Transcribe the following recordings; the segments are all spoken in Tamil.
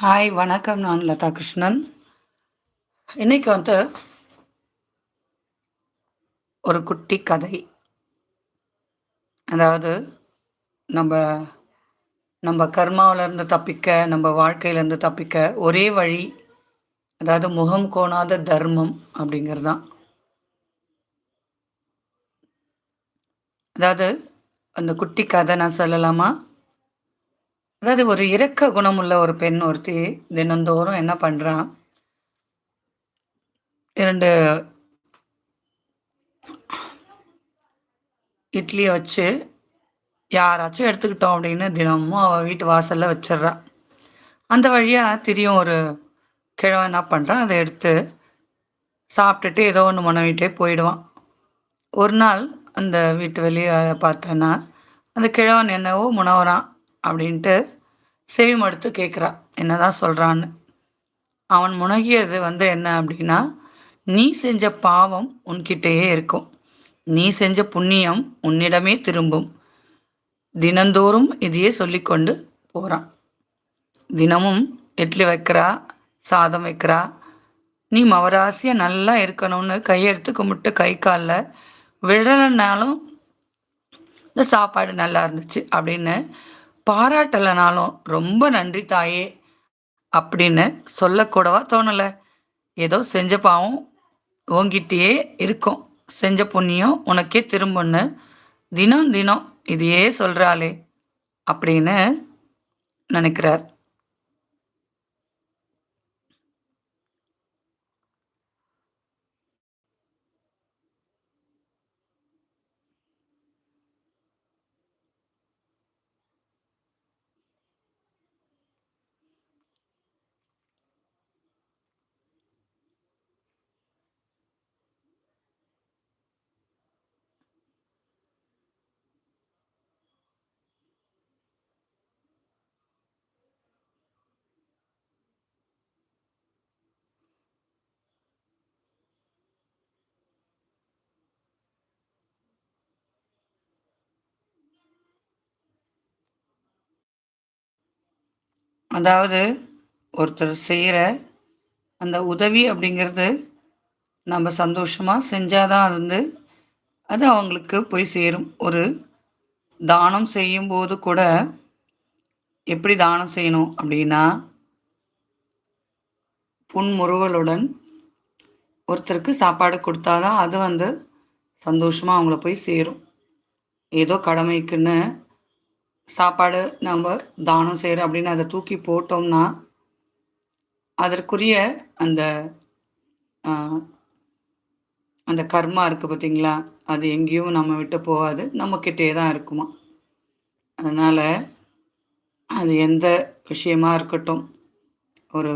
ஹாய் வணக்கம் நான் லதா கிருஷ்ணன். இன்னைக்கு வந்து ஒரு குட்டி கதை. அதாவது நம்ம நம்ம கர்மாவிலேருந்து தப்பிக்க நம்ம வாழ்க்கையிலேருந்து தப்பிக்க ஒரே வழி அதாவது முகம் கோணாத தர்மம் அப்படிங்கிறது. தான் அதாவது அந்த குட்டி கதை நான் சொல்லலாமா? அதாவது ஒரு இரக்க குணமுள்ள ஒரு பெண் ஒருத்தி தினந்தோறும் என்ன பண்ணுறான் இரண்டு இட்லியை வச்சு யாராச்சும் எடுத்துக்கிட்டோம் அப்படின்னு தினமும் அவள் வீட்டு வாசலில் வச்சிட்றா அந்த வழியாக திரியும் ஒரு கிழவன் என்ன பண்ணுறான் அதை எடுத்து சாப்பிட்டுட்டு ஏதோ ஒன்று முனவிட்டே போயிடுவான். ஒரு நாள் அந்த வீட்டு வெளியே பார்த்தோன்னா அந்த கிழவன் என்னவோ முனவரான் அப்படின்ட்டு செவி மடுத்து கேட்குறா. என்ன தான் சொல்கிறான்னு அவன் முனகியது வந்து என்ன அப்படின்னா நீ செஞ்ச பாவம் உன்கிட்டயே இருக்கும். நீ செஞ்ச புண்ணியம் உன்னிடமே திரும்பும். தினந்தோறும் இதையே சொல்லிக்கொண்டு போகிறான் தினமும் இட்லி வைக்கிறா சாதம் வைக்கிறா. நீ மவராசியாக நல்லா இருக்கணும்னு கையெடுத்து கும்பிட்டு கை காலில் விழலைனாலும் இந்த சாப்பாடு நல்லா இருந்துச்சு அப்படின்னு பாராட்டலைனாலும் ரொம்ப நன்றி தாயே அப்படின்னு சொல்லக்கூடவா தோணலை. ஏதோ செஞ்ச பாவம் ஓங்கிட்டே இருக்கும். செஞ்ச புண்ணியம் உனக்கே திரும்பன்னு தினம் தினம் இதையே சொல்கிறாளே அப்படின்னு நினைக்கிறார். அதாவது ஒருத்தர் செய்கிற அந்த உதவி அப்படிங்கிறது நம்ம சந்தோஷமாக செஞ்சால் தான் அது வந்து அது அவங்களுக்கு போய் சேரும். ஒரு தானம் செய்யும்போது கூட எப்படி தானம் செய்யணும் அப்படின்னா புன்முறுவலுடன் ஒருத்தருக்கு சாப்பாடு கொடுத்தா தான் அது வந்து சந்தோஷமாக அவங்கள போய் சேரும். ஏதோ கடமைக்குன்னு சாப்பாடு நம்ம தானம் செய்கிறோம் அப்படின்னு அதை தூக்கி போட்டோம்னா அதற்குரிய அந்த அந்த கர்மா இருக்குது பார்த்தீங்களா? அது எங்கேயும் நம்ம விட்டு போகாது. நம்மக்கிட்டே தான் இருக்குமா? அதனால் அது எந்த விஷயமா இருக்கட்டும் ஒரு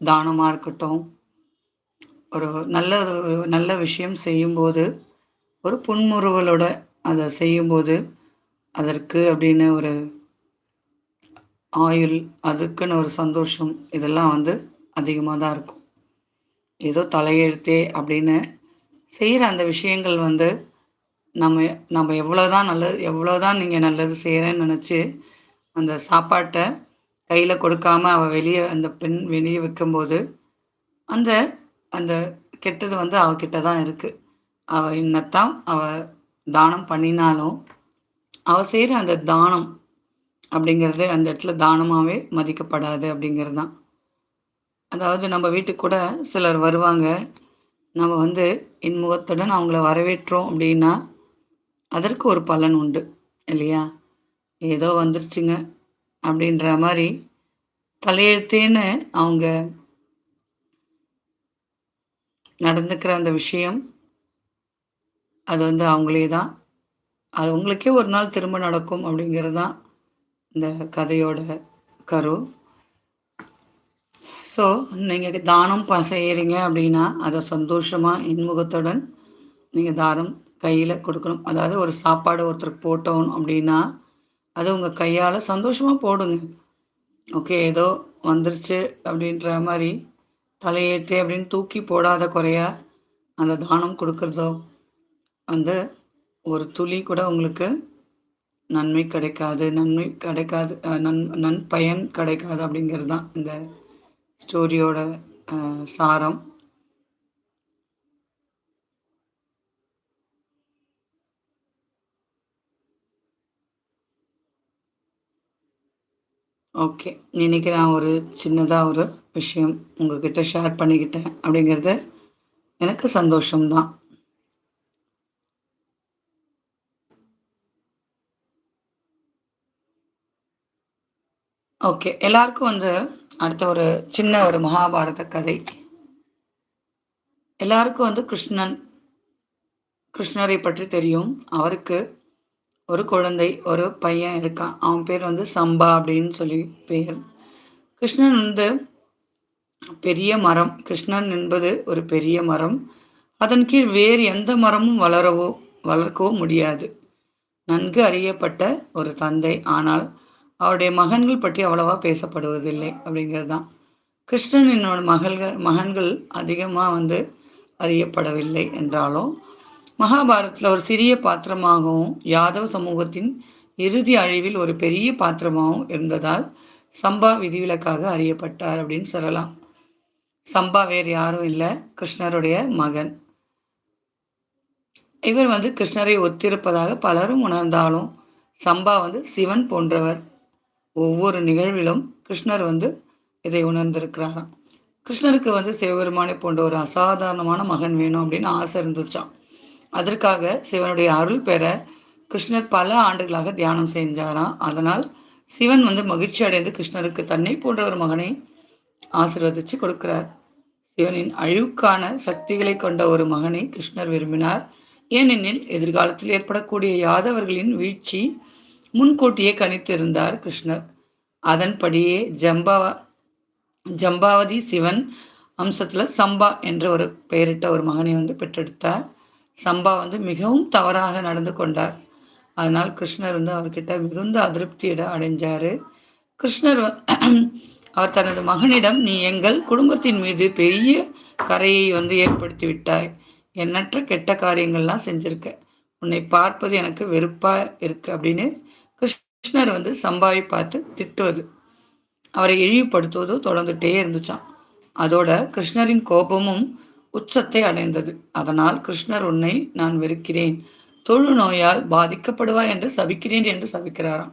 தானமாக இருக்கட்டும் ஒரு நல்ல நல்ல விஷயம் செய்யும்போது ஒரு புன்முறுவலோட அதை செய்யும்போது அதற்கு அப்படின்னு ஒரு ஆயுள் அதுக்குன்னு ஒரு சந்தோஷம் இதெல்லாம் வந்து அதிகமாக தான் இருக்கும். ஏதோ தலையெழுத்தே அப்படின்னு செய்கிற அந்த விஷயங்கள் வந்து நம்ம நம்ம எவ்வளோ தான் நல்லது எவ்வளோ தான் நீங்கள் நல்லது செய்கிறேன்னு நினச்சி அந்த சாப்பாட்டை கையில் கொடுக்காம அவள் வெளியே அந்த பெண் வெளியே வைக்கும்போது அந்த அந்த கெட்டது வந்து அவகிட்ட தான் இருக்குது அவள் இன்னத்தான் அவள் தானம் பண்ணினாலும் அவள் செய்கிற அந்த தானம் அப்படிங்கிறது அந்த இடத்துல தானமாகவே மதிக்கப்படாது அப்படிங்கிறது தான் அதாவது நம்ம வீட்டுக்கு கூட சிலர் வருவாங்க. நம்ம வந்து இன்முகத்துடன் அவங்கள வரவேற்றோம் அப்படின்னா அதற்கு ஒரு பலன் உண்டு இல்லையா? ஏதோ வந்துருச்சுங்க அப்படின்ற மாதிரி தலையெழுத்தேன்னு அவங்க நடந்துக்கிற அந்த விஷயம் அது வந்து அவங்களே தான். அது உங்களுக்கே ஒரு நாள் திரும்ப நடக்கும் அப்படிங்கிறது தான் இந்த கதையோட கரு. ஸோ நீங்கள் தானம் ப செய்கிறீங்க அப்படின்னா அதை சந்தோஷமாக இன்முகத்துடன் நீங்கள் தானம் கையில் கொடுக்கணும். அதாவது ஒரு சாப்பாடு ஒருத்தருக்கு போட்டோம் அப்படின்னா அது உங்கள் கையால் சந்தோஷமாக போடுங்க. ஓகே ஏதோ வந்துருச்சு அப்படின்ற மாதிரி தலையேற்றி அப்படின்னு தூக்கி போடாத குறையா அந்த தானம் கொடுக்குறதோ அந்த ஒரு துளி கூட உங்களுக்கு நன்மை கிடைக்காது. நன்மை கிடைக்காது நன் நன்பயன் கிடைக்காது அப்படிங்கிறது தான் இந்த ஸ்டோரியோட சாரம். ஓகே. இன்னைக்கு நான் ஒரு சின்னதாக ஒரு விஷயம் உங்ககிட்ட ஷேர் பண்ணிக்கிட்டேன் அப்படிங்கிறது எனக்கு சந்தோஷம்தான். ஓகே எல்லாருக்கும் வந்து அடுத்த ஒரு சின்ன ஒரு மகாபாரத கதை. எல்லாருக்கும் வந்து கிருஷ்ணன் கிருஷ்ணரை பற்றி தெரியும். அவருக்கு ஒரு குழந்தை ஒரு பையன் இருக்கான். அவன் பேர் வந்து சம்பா அப்படின்னு சொல்லி பேர். கிருஷ்ணன் வந்து பெரிய மரம். கிருஷ்ணன் என்பது ஒரு பெரிய மரம். அதன் கீழ் வேறு எந்த மரமும் வளரவோ வளர்க்கவோ முடியாது. நன்கு அறியப்பட்ட ஒரு தந்தை. ஆனால் அவருடைய மகன்கள் பற்றி அவ்வளவா பேசப்படுவதில்லை அப்படிங்கிறது தான் கிருஷ்ணனினோட மகள்கள் மகன்கள் அதிகமாக வந்து அறியப்படவில்லை என்றாலும் மகாபாரத்தில் ஒரு சிறிய பாத்திரமாகவும் யாதவ் சமூகத்தின் இறுதி அழிவில் ஒரு பெரிய பாத்திரமாகவும் இருந்ததால் சம்பா விதிவிலக்காக அறியப்பட்டார் அப்படின்னு சொல்லலாம். சம்பா வேறு யாரும் இல்லை கிருஷ்ணருடைய மகன். இவர் வந்து கிருஷ்ணரை ஒத்திருப்பதாக பலரும் உணர்ந்தாலும் சம்பா வந்து சிவன் போன்றவர். ஒவ்வொரு நிகழ்விலும் கிருஷ்ணர் வந்து இதை உணர்ந்திருக்கிறாராம். கிருஷ்ணருக்கு வந்து சிவபெருமானை போன்ற ஒரு அசாதாரணமான மகன் வேணும் அப்படின்னு ஆசை இருந்துச்சான் அதற்காக சிவனுடைய அருள் பெற கிருஷ்ணர் பல ஆண்டுகளாக தியானம் செஞ்சாராம். அதனால் சிவன் வந்து மகிழ்ச்சி அடைந்து கிருஷ்ணருக்கு தன்னை போன்ற ஒரு மகனை ஆசிர்வதிச்சு கொடுக்கிறார். சிவனின் அழிவுக்கான சக்திகளை கொண்ட ஒரு மகனை கிருஷ்ணர் விரும்பினார். ஏனெனில் எதிர்காலத்தில் ஏற்படக்கூடிய யாதவர்களின் வீழ்ச்சி முன்கூட்டியே கணித்திருந்தார் கிருஷ்ணர். அதன்படியே ஜம்பாவா ஜம்பாவதி சிவன் அம்சத்தில் சம்பா என்ற ஒரு பெயரிட்ட ஒரு மகனை வந்து பெற்றெடுத்தார். சம்பா வந்து மிகவும் தவறாக நடந்து கொண்டார். அதனால் கிருஷ்ணர் வந்து அவர்கிட்ட மிகுந்த அதிருப்தியிட அடைஞ்சார். கிருஷ்ணர் அவர் தனது மகனிடம் நீ எங்கள் குடும்பத்தின் மீது பெரிய கரையை வந்து ஏற்படுத்தி விட்டாய். எண்ணற்ற கெட்ட காரியங்கள்லாம் செஞ்சிருக்க. உன்னை பார்ப்பது எனக்கு வெறுப்பாக இருக்கு அப்படின்னு கிருஷ்ணர் வந்து சம்பாவை பார்த்து திட்டுவது அவரை இழிவுபடுத்துவதோ தொடர்ந்துட்டே இருந்துச்சான் அதோட கிருஷ்ணரின் கோபமும் உச்சத்தை அடைந்தது. அதனால் கிருஷ்ணர் உன்னை நான் வெறுக்கிறேன். தொழு நோயால் பாதிக்கப்படுவா என்று சபிக்கிறேன் என்று சபிக்கிறாராம்.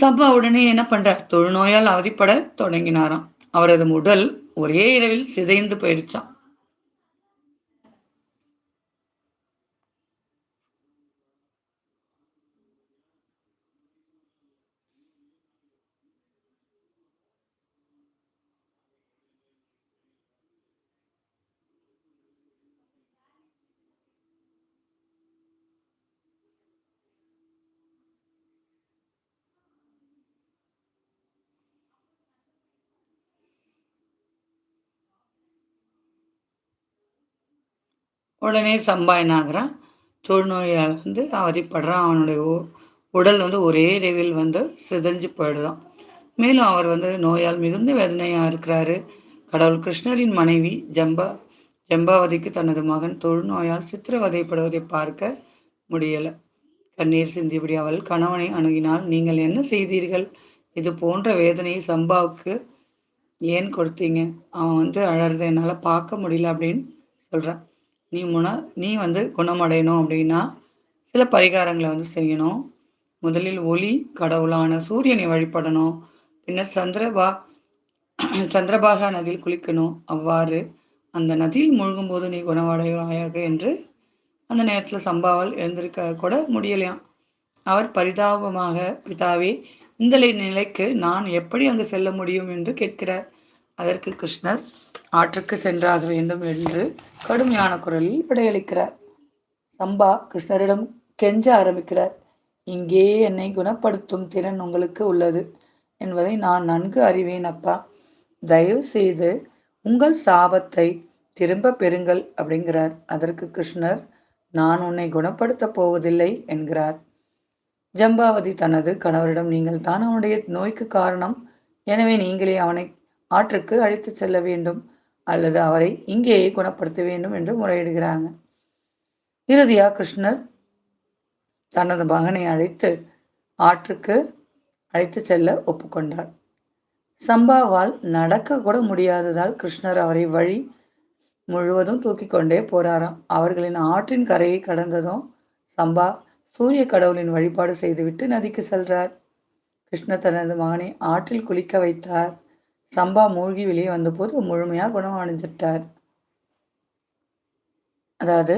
சம்பா உடனே என்ன பண்றார் தொழுநோயால் அவதிப்பட தொடங்கினாராம். அவரது உடல் ஒரே இரவில் சிதைந்து போயிடுச்சான் உடனே சம்பா என்ன ஆகிறான்? தொழுநோயால் வந்து அவதிப்படுறான். அவனுடைய உடல் வந்து ஒரே இரவில் வந்து சிதஞ்சு போயிடுதான். மேலும் அவர் வந்து நோயால் மிகுந்த வேதனையாக இருக்கிறாரு. கடவுள் கிருஷ்ணரின் மனைவி ஜம்பா ஜம்பாவதிக்கு தனது மகன் தொழுநோயால் சித்திரவதைப்படுவதை பார்க்க முடியலை. கண்ணீர் சிந்தியபடி அவள் கணவனை அணுகினால் நீங்கள் என்ன செய்தீர்கள்? இது போன்ற வேதனையை சம்பாவுக்கு ஏன் கொடுத்தீங்க? அவன் வந்து அழறதை என்னால் பார்க்க முடியல அப்படின்னு சொல்கிறான் நீ முன நீ வந்து குணமடையணும் அப்படின்னா சில பரிகாரங்களை வந்து செய்யணும். முதலில் ஒளி கடவுளான சூரியனை வழிபடணும். பின்னர் சந்திரபா சந்திரபாகா நதியில் குளிக்கணும். அவ்வாறு அந்த நதியில் மூழ்கும் போது நீ குணமடைவாயாக என்று அந்த நேரத்தில் சம்பாவல் எழுந்திருக்க கூட முடியலையாம். அவர் பரிதாபமாக பிதாவே இந்த நிலைக்கு நான் எப்படி அங்கு செல்ல முடியும்? என்று கேட்கிறார். அதற்கு கிருஷ்ணர் ஆற்றுக்கு சென்றாக வேண்டும் என்று கடுமையான குரலில் விடையளிக்கிறார். சம்பா கிருஷ்ணரிடம் கெஞ்ச ஆரம்பிக்கிறார். இங்கே என்னை குணப்படுத்தும் திறன் உங்களுக்கு உள்ளது என்பதை நான் நன்கு அறிவேன் அப்பா. தயவு செய்து உங்கள் சாபத்தை திரும்ப பெறுங்கள் அப்படிங்கிறார். அதற்கு கிருஷ்ணர் நான் உன்னை குணப்படுத்தப் போவதில்லை என்கிறார். ஜம்பாவதி தனது கணவரிடம் நீங்கள் தான் அவனுடைய நோய்க்கு காரணம். எனவே நீங்களே அவனை ஆற்றுக்கு அழைத்து செல்ல வேண்டும். அல்லது அவரை இங்கேயே குணப்படுத்த வேண்டும் என்று முறையிடுகிறாங்க. இறுதியாக கிருஷ்ணர் தனது மகனை அழைத்து ஆற்றுக்கு அழைத்து செல்ல ஒப்புக்கொண்டார். சம்பாவால் நடக்க கூட முடியாததால் கிருஷ்ணர் அவரை வழி முழுவதும் தூக்கி கொண்டே போறாராம். அவர்களின் ஆற்றின் கரையை கடந்ததும் சம்பா சூரிய கடவுளின் வழிபாடு செய்துவிட்டு நதிக்கு செல்றார். கிருஷ்ணர் தனது மகனை ஆற்றில் குளிக்க வைத்தார். சம்பா மூழ்கி வெளியே வந்தபோது முழுமையாக குணம் அடைஞ்சிட்டார் அதாவது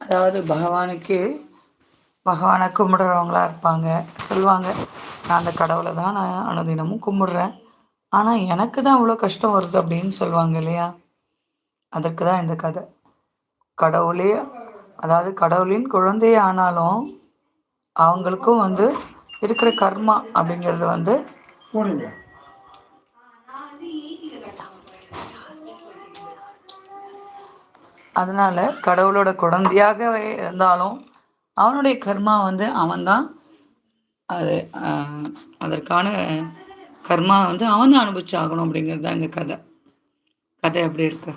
அதாவது பகவானுக்கு பகவானை கும்பிடுறவங்களா இருப்பாங்க. சொல்லுவாங்க நான் அந்த கடவுளை தான் நான் அனுதினமும் கும்பிடுறேன். ஆனால் எனக்கு தான் இவ்வளோ கஷ்டம் வருது அப்படின்னு சொல்லுவாங்க இல்லையா? அதற்கு தான் இந்த கதை. கடவுளே அதாவது கடவுளின் குழந்தையே ஆனாலும் அவங்களுக்கும் வந்து இருக்கிற கர்மா அப்படிங்கிறது வந்து போடுங்க. அதனால கடவுளோட குழந்தையாகவே இருந்தாலும் அவனுடைய கர்மா வந்து அவன்தான். அது அதற்கான கர்மா வந்து அவன் தான் அனுபவிச்சு ஆகணும் அப்படிங்கிறது தான் இந்த கதை. கதை எப்படி இருக்கு?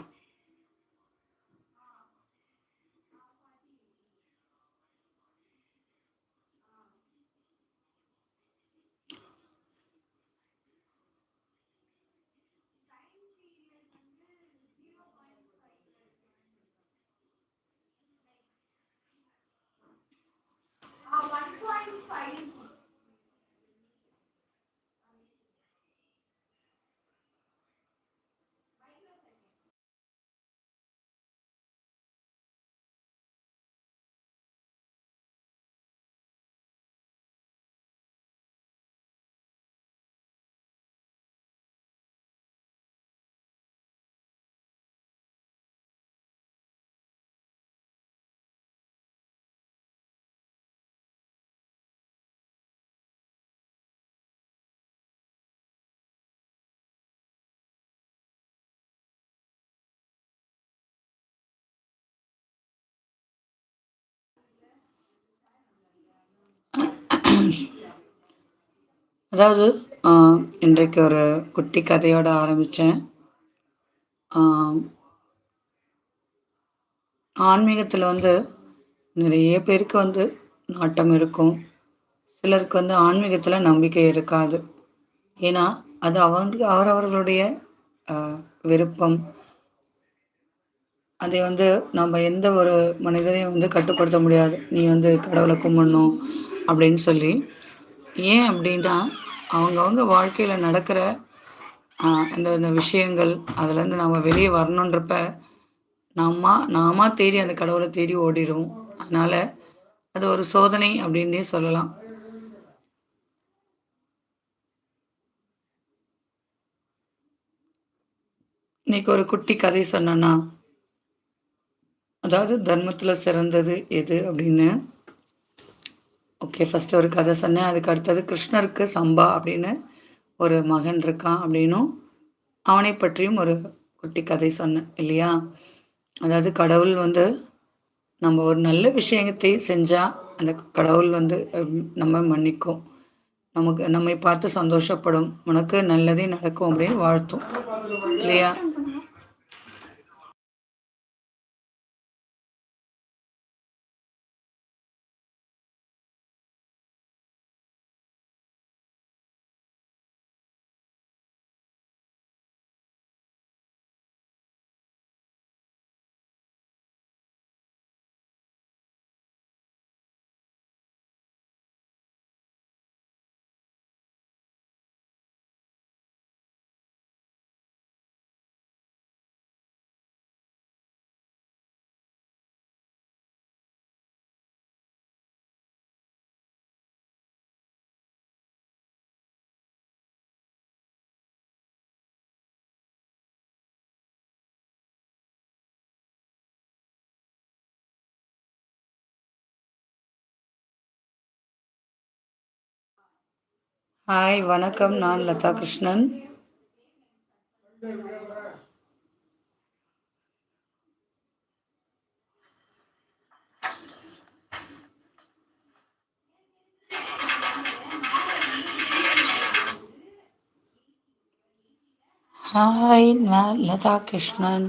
அதாவது இன்றைக்கு ஒரு குட்டி கதையோட ஆரம்பித்தேன் ஆன்மீகத்தில் வந்து நிறைய பேருக்கு வந்து நாட்டம் இருக்கும். சிலருக்கு வந்து ஆன்மீகத்தில் நம்பிக்கை இருக்காது. ஏன்னா அது அவங்க அவரவர்களுடைய விருப்பம். அதை வந்து நம்ம எந்த ஒரு மனிதனையும் வந்து கட்டுப்படுத்த முடியாது. நீ வந்து கடவுளை கும்பிடணும். அப்படின்னு சொல்லி ஏன் அப்படின்னா அவங்கவுங்க வாழ்க்கையில் நடக்கிற ஆஹ், அந்த அந்த விஷயங்கள் அதுலேருந்து நாம் வெளியே வரணுன்றப்ப நாம நாம தேடி அந்த கடவுளை தேடி ஓடிடுவோம். அதனால் அது ஒரு சோதனை அப்படின்னே சொல்லலாம். இன்னைக்கு ஒரு குட்டி கதை சொன்னேன்னா அதாவது தர்மத்தில் சிறந்தது எது அப்படின்னு ஓகே ஃபர்ஸ்ட் ஒரு கதை சொன்னேன். அதுக்கு அடுத்தது கிருஷ்ணருக்கு சம்பா அப்படின்னு ஒரு மகன் இருக்கான் அப்படின்னும் அவனை பற்றியும் ஒரு குட்டி கதை சொன்னேன் இல்லையா? அதாவது கடவுள் வந்து நம்ம ஒரு நல்ல விஷயத்தை செஞ்சால் அந்த கடவுள் வந்து நம்ம மன்னிக்கும். நமக்கு நம்மை பார்த்து சந்தோஷப்படும். உனக்கு நல்லதே நடக்கும் அப்படின்னு வாழ்த்தும் இல்லையா? ஹாய் வணக்கம். நான் லதா கிருஷ்ணன். ஹாய் நான் லதா கிருஷ்ணன்.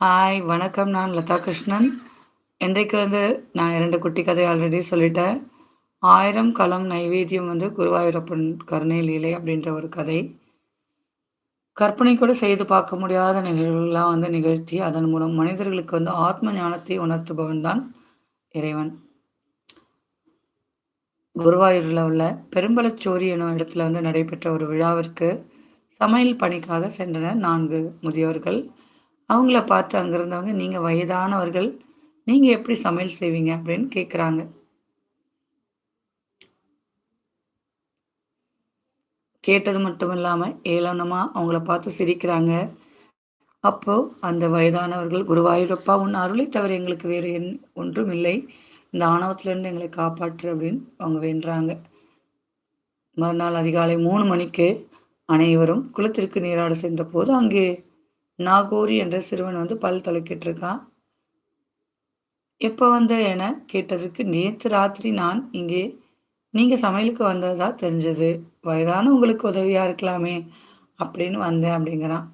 ஹாய் வணக்கம். நான் லதா கிருஷ்ணன். இன்றைக்கு வந்து நான் இரண்டு குட்டி கதை ஆல்ரெடி சொல்லிட்டேன். ஆயிரம் களம் நைவேத்தியம் வந்து குருவாயூரப்பன் கருணை லீலை அப்படின்ற ஒரு கதை. கற்பனை கூட செய்து பார்க்க முடியாத நிகழ்வுகள்லாம் வந்து நிகழ்த்தி அதன் மூலம் மனிதர்களுக்கு வந்து ஆத்ம ஞானத்தை உணர்த்துபவன் தான் இறைவன். குருவாயூரில் உள்ள பெரும்பலச்சோரி எனும் இடத்துல வந்து நடைபெற்ற ஒரு விழாவிற்கு சமையல் பணிக்காக சென்றனர் நான்கு முதியோர்கள். அவங்கள பார்த்து அங்கே இருந்தவங்க நீங்கள் வயதானவர்கள் நீங்கள் எப்படி சமையல் செய்வீங்க? அப்படின்னு கேட்குறாங்க கேட்டது மட்டும் இல்லாமல் ஏளனமாக அவங்கள பார்த்து சிரிக்கிறாங்க. அப்போ அந்த வயதானவர்கள் குருவாயூரப்பா உன் அருளை தவிர எங்களுக்கு வேறு என் ஒன்றும் இல்லை. இந்த ஆணவத்திலேருந்து எங்களை காப்பாற்று அப்படின்னு அவங்க வேண்டுறாங்க மறுநாள் அதிகாலை மூணு மணிக்கு அனைவரும் குளத்திற்கு நீராட சென்ற போது அங்கே நாகோரி என்ற சிறுவன் வந்து பல் தொலைக்கிட்டு இருக்கான் எப்போ வந்த என கேட்டதுக்கு நேற்று ராத்திரி நான் இங்கே நீங்கள் சமையலுக்கு வந்ததா தெரிஞ்சது. வயதான உங்களுக்கு உதவியாக இருக்கலாமே அப்படின்னு வந்தேன் அப்படிங்கிறான்.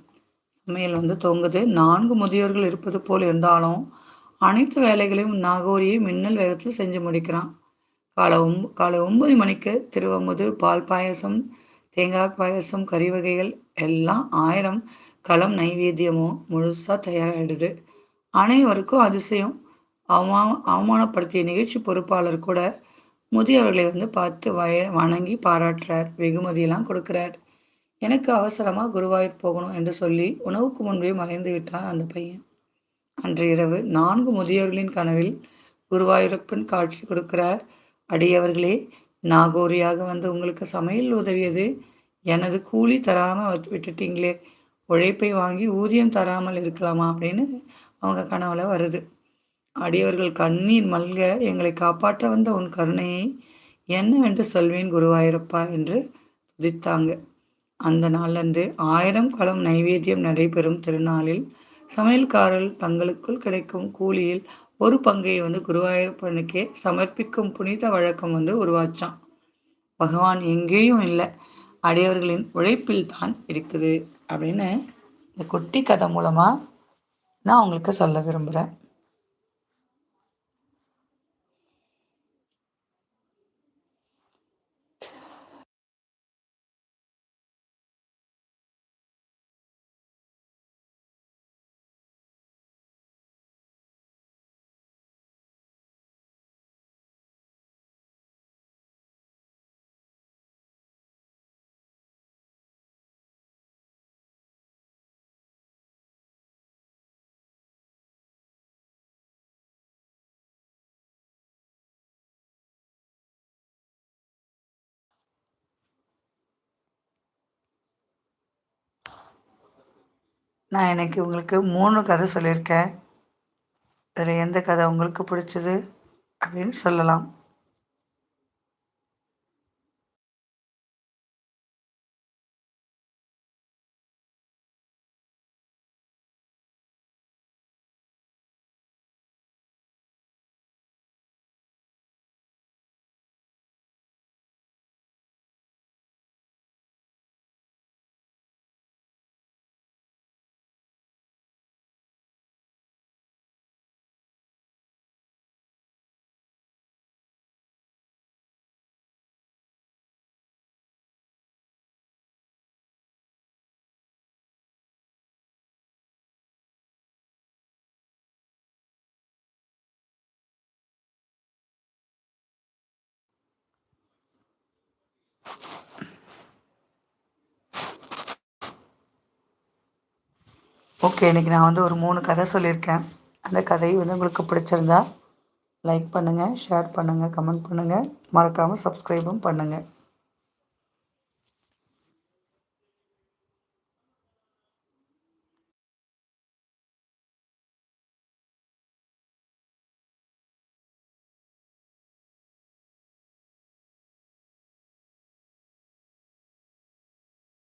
சமையல் வந்து தொங்குது நான்கு முதியோர்கள் இருப்பது போல் இருந்தாலும் அனைத்து வேலைகளையும் நாகோரியை மின்னல் வேகத்தில் செஞ்சு முடிக்கிறான். காலை ஒம் காலை ஒன்பது மணிக்கு திருவமுது பால் பாயசம் தேங்காய் பாயசம் கறி வகைகள் எல்லாம் ஆயிரம் களம் நைவேத்தியமும் முழுசாக தயாராகிடுது அனைவருக்கும் அதிசயம். அவமா அவமானப்படுத்திய நிகழ்ச்சி பொறுப்பாளர் கூட முதியவர்களை வந்து பார்த்து வய வணங்கி பாராட்டுறார் வெகுமதியெல்லாம் கொடுக்குறார். எனக்கு அவசரமாக குருவாயூர் போகணும் என்று சொல்லி உணவுக்கு முன்பே மறைந்து விட்டான் அந்த பையன். அன்று இரவு நான்கு முதியவர்களின் கனவில் குருவாயூரப்பன் காட்சி கொடுக்கிறார். அடியவர்களே நாகோரியாக வந்து உங்களுக்கு சமையல் உதவியது? எனது கூலி தராமல் விட்டுட்டீங்களே. உழைப்பை வாங்கி ஊதியம் தராமல் இருக்கலாமா அப்படின்னு அவங்க கனவுல வருது. அடியவர்கள் கண்ணீர் மல்க எங்களை காப்பாற்ற வந்த உன் கருணையை என்னவென்று சொல்வேன் குருவாயிருப்பா என்று துதித்தாங்க. அந்த நாளிலிருந்து ஆயிரம் களம் நைவேத்தியம் நடைபெறும் திருநாளில் சமையல்காரர்கள் தங்களுக்குள் கிடைக்கும் கூலியில் ஒரு பங்கை வந்து குருவாயூரப்பனுக்கே சமர்ப்பிக்கும் புனித வழக்கம் வந்து உருவாச்சான். பகவான் எங்கேயும் இல்லை அடியவர்களின் உழைப்பில் தான் இருக்குது. அப்படின்னு இந்த குட்டி கதை மூலமாக நான் உங்களுக்கு சொல்ல விரும்புகிறேன். நான் இன்னைக்கு உங்களுக்கு மூணு கதை சொல்லியிருக்கேன். இதில் எந்த கதை உங்களுக்கு பிடிச்சது அப்படின்னு சொல்லலாம். ஓகே இன்றைக்கி நான் வந்து ஒரு மூணு கதை சொல்லியிருக்கேன். அந்த கதை வந்து உங்களுக்கு பிடிச்சிருந்தா லைக் பண்ணுங்கள் ஷேர் பண்ணுங்கள் கமெண்ட் பண்ணுங்கள் மறக்காமல் சப்ஸ்கிரைபும் பண்ணுங்கள்